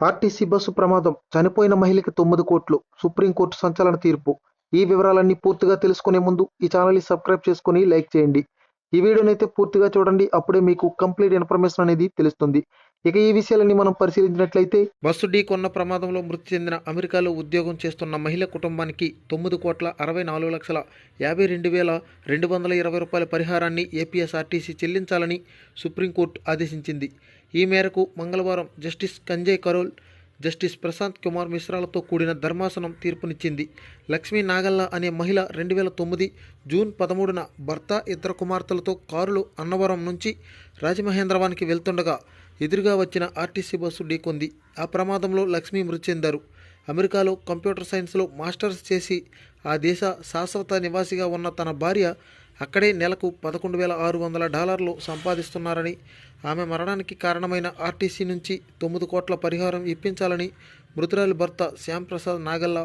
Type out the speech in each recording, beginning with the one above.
RTC bus ప్రమాదం. చనిపోయిన మహిళకి తొమ్మిది కోట్లు. సుప్రీంకోర్టు సంచలన తీర్పు. ఈ వివరాలన్నీ పూర్తిగా తెలుసుకునే ముందు ఈ ఛానల్ని సబ్స్క్రైబ్ చేసుకుని లైక్ చేయండి. ఈ వీడియోని అయితే పూర్తిగా చూడండి. అప్పుడే మీకు కంప్లీట్ ఇన్ఫర్మేషన్ అనేది తెలుస్తుంది. ఇక ఈ విషయాలన్నీ మనం పరిశీలించినట్లయితే బస్సు డీ కొన్న ప్రమాదంలో మృతి చెందిన అమెరికాలో ఉద్యోగం చేస్తున్న మహిళ కుటుంబానికి తొమ్మిది కోట్ల అరవై నాలుగు లక్షల యాభై రెండు వేల రెండు వందల ఇరవై రూపాయల పరిహారాన్ని ఏపీఎస్ఆర్టీసీ చెల్లించాలని సుప్రీంకోర్టు ఆదేశించింది. ఈ మేరకు మంగళవారం జస్టిస్ కంజయ్ కరోల్ జస్టిస్ ప్రశాంత్ కుమార్ మిశ్రాలతో కూడిన ధర్మాసనం తీర్పునిచ్చింది. లక్ష్మీ నాగల్ల అనే మహిళ రెండు వేల తొమ్మిది జూన్ పదమూడున భర్త ఇద్దరు కుమార్తెలతో కారులో అన్నవరం నుంచి రాజమహేంద్రవానికి వెళ్తుండగా ఎదురుగా వచ్చిన ఆర్టీసీ బస్సు ఢీకొంది. ఆ ప్రమాదంలో లక్ష్మి మృతి చెందారు. అమెరికాలో కంప్యూటర్ సైన్స్లో మాస్టర్స్ చేసి ఆ దేశ శాశ్వత నివాసిగా ఉన్న తన భార్య అక్కడే నెలకు పదకొండు వేల ఆరు వందల డాలర్లు సంపాదిస్తున్నారని ఆమె మరణానికి కారణమైన ఆర్టీసీ నుంచి తొమ్మిది కోట్ల పరిహారం ఇప్పించాలని మృతురాలి భర్త శ్యాంప్రసాద్ నాగల్ల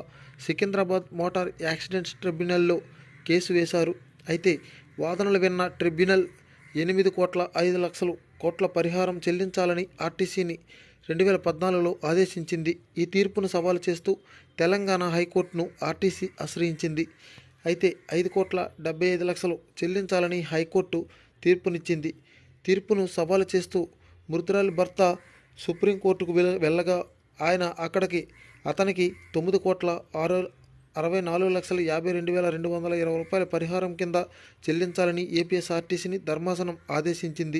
సికింద్రాబాద్ మోటార్ యాక్సిడెంట్స్ ట్రిబ్యునల్లో కేసు వేశారు. అయితే వాదనలు విన్న ట్రిబ్యునల్ ఎనిమిది కోట్ల ఐదు లక్షలు కోట్ల పరిహారం చెల్లించాలని ఆర్టీసీని రెండు వేల పద్నాలుగులో ఆదేశించింది. ఈ తీర్పును సవాలు చేస్తూ తెలంగాణ హైకోర్టును ఆర్టీసీ ఆశ్రయించింది. అయితే ఐదు కోట్ల డెబ్బై ఐదు లక్షలు చెల్లించాలని హైకోర్టు తీర్పునిచ్చింది. తీర్పును సవాలు చేస్తూ మృతురాలి భర్త సుప్రీంకోర్టుకు వెళ్ళ వెళ్ళగా ఆయన అక్కడికి అతనికి తొమ్మిది కోట్ల ఆరు అరవై నాలుగు లక్షల యాభై రెండు వేల రెండు వందల ఇరవై రూపాయల పరిహారం కింద చెల్లించాలని ఏపీఎస్ఆర్టీసీని ధర్మాసనం ఆదేశించింది.